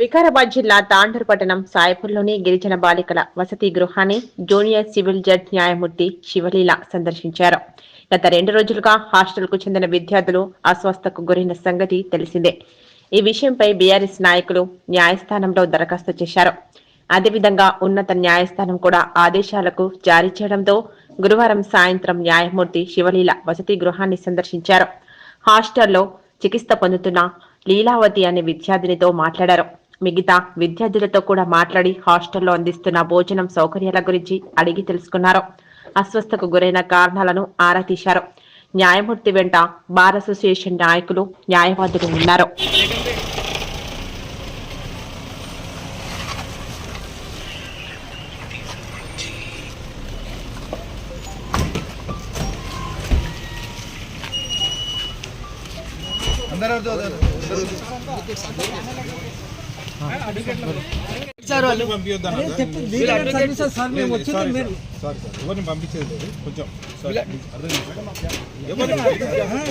వికారాబాద్ జిల్లా తాండూరు పట్టణం సాయపూర్లోని గిరిజన బాలికల వసతి గృహాన్ని జూనియర్ సివిల్ జడ్జ్ న్యాయమూర్తి శివలీల సందర్శించారు. గత రెండు రోజులుగా హాస్టల్కు చెందిన విద్యార్థులు అస్వస్థకు గురైన సంగతి తెలిసిందే. ఈ విషయంపై బీఆర్ఎస్ నాయకులు న్యాయస్థానంలో దరఖాస్తు చేశారు. అదేవిధంగా ఉన్నత న్యాయస్థానం కూడా ఆదేశాలకు జారీ చేయడంతో గురువారం సాయంత్రం న్యాయమూర్తి శివలీల వసతి గృహాన్ని సందర్శించారు. హాస్టల్లో చికిత్స పొందుతున్న లీలావతి అనే విద్యార్థినితో మాట్లాడారు. మిగతా విద్యార్థులతో కూడా మాట్లాడి హాస్టల్లో అందిస్తున్న భోజనం సౌకర్యాల గురించి అడిగి తెలుసుకున్నారు. అస్వస్థకు గురైన కారణాలను ఆరా తీశారు. న్యాయమూర్తి వెంట బార్ అసోసియేషన్ నాయకులు న్యాయవాదులు ఉన్నారు. అందరూ వాళ్ళు ఎవరిని పంపించొద్దు అన్నారు సార్. లీగల్ సర్వీసెస్ సార్ మేము లేదు, వచ్చింది సారీ మీరు సార్, సారీ సార్. ఎవరిని పంపించేది లేదు కొంచెం సారీ, అర్థం చేసుకోండి. ఎవరిని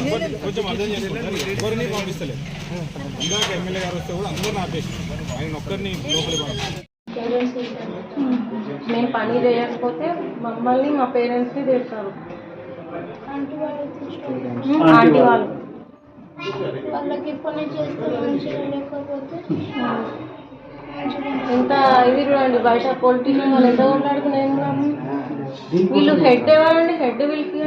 ఎవరిని- కొంచెం అర్థం చేసుకోండి ఎవరిని పంపిస్తలేదు ఇందాక ఎమ్మెల్యే గారు వస్తే కూడా అందరిని ఆపేసి ఆయన ఒక్కరిని లోపలికి పంపించారు మేము పని చేయకపోతే మమ్మల్ని మా పేరెంట్స్ని తిడతారు ఉమ్, ఆంటీ వాళ్ళు వాళ్ళకి పని చేస్తే మంచిగా లేకపోతే ఎంత ఇది చూడండి బయట పొలిటీషియన్ వాళ్ళు ఎంత కొట్లాడుకున్నారు వీళ్ళు హెడ్ ఎవరండి? హెడ్ వీళ్ళకి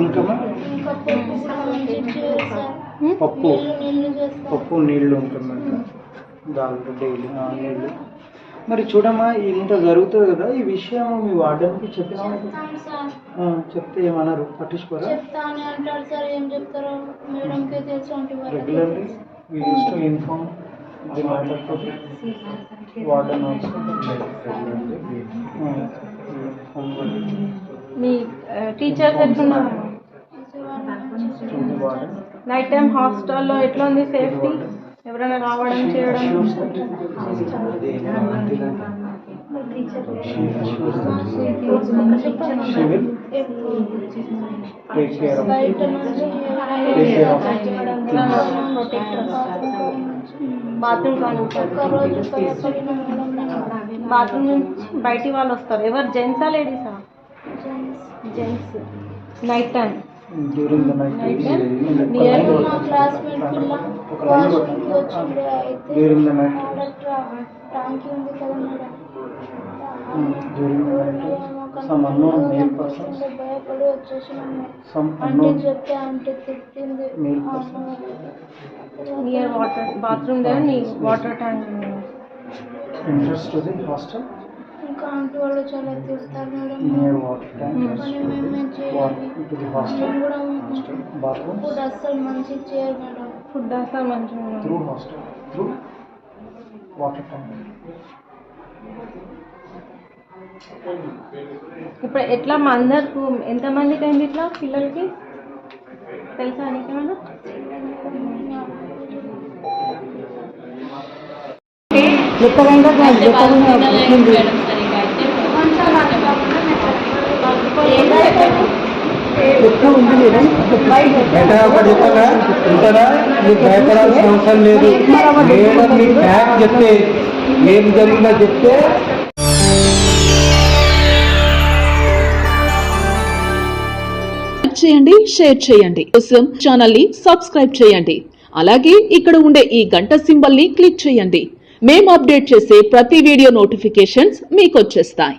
ఇంకా పప్పు. పప్పు నీళ్ళు ఉంటుందంట. దాంట్లో డైలీ నీళ్ళు. మరి చూడమ్మా ఇంత జరుగుతుంది కదా ఈ విషయం మీ వార్డెన్కి చెప్పినా చెప్తాం సార్. చెప్తే ఏమన్నారు? పట్టించుకోరా? సార్ ఏం చెప్తారో మేడంకే తెలుసు అంటే వాళ్ళకి regularly we use to inform the matter to warden also me warden. Night time హాస్టల్లో ఎట్లా ఉంది? సేఫ్టీ? ఎవరైనా రావడం చేయడం. బాత్రూమ్ బాత్రూమ్ నుంచి బయటి వాళ్ళు వస్తారు. ఎవరు? జెంట్సా లేడీసా gents night time during the night Near మా క్లాస్మేట్ పిల్ల some unknown male persons some unknown male persons near water bathroom దగ్గర near water tank interest to the hostel ఇంకా ఆంటీ వాళ్ళు చాలా తిడతారు మేడం. కానీ మేమేం చేయాలి మేము కూడా ఫుడ్ అస్సలు మంచిగా చేయరు మేడం. ఫుడ్ అసలు మంచిగా ఇప్పుడు ఎట్లా మా అందరికి ఎంతమందికి అయింది ఇట్లా పిల్లలకి? తెలుసా నీకేమన్నా బయట ఒకటి చెప్తారా? ఉంటారా? మీకు భయపడాల్సిన అవసరం లేదు. మేడం మీ బ్యాగ్ చెప్తే ఏం జరిగిందో చెప్తే. చేయండి షేర్ చేయండి. కోసం ఛానల్ని సబ్స్క్రైబ్ చేయండి. అలాగే ఇక్కడ ఉండే ఈ గంట సింబల్ని క్లిక్ చేయండి. మేము అప్డేట్ చేసే ప్రతి వీడియో నోటిఫికేషన్స్ మీకు వచ్చేస్తాయి.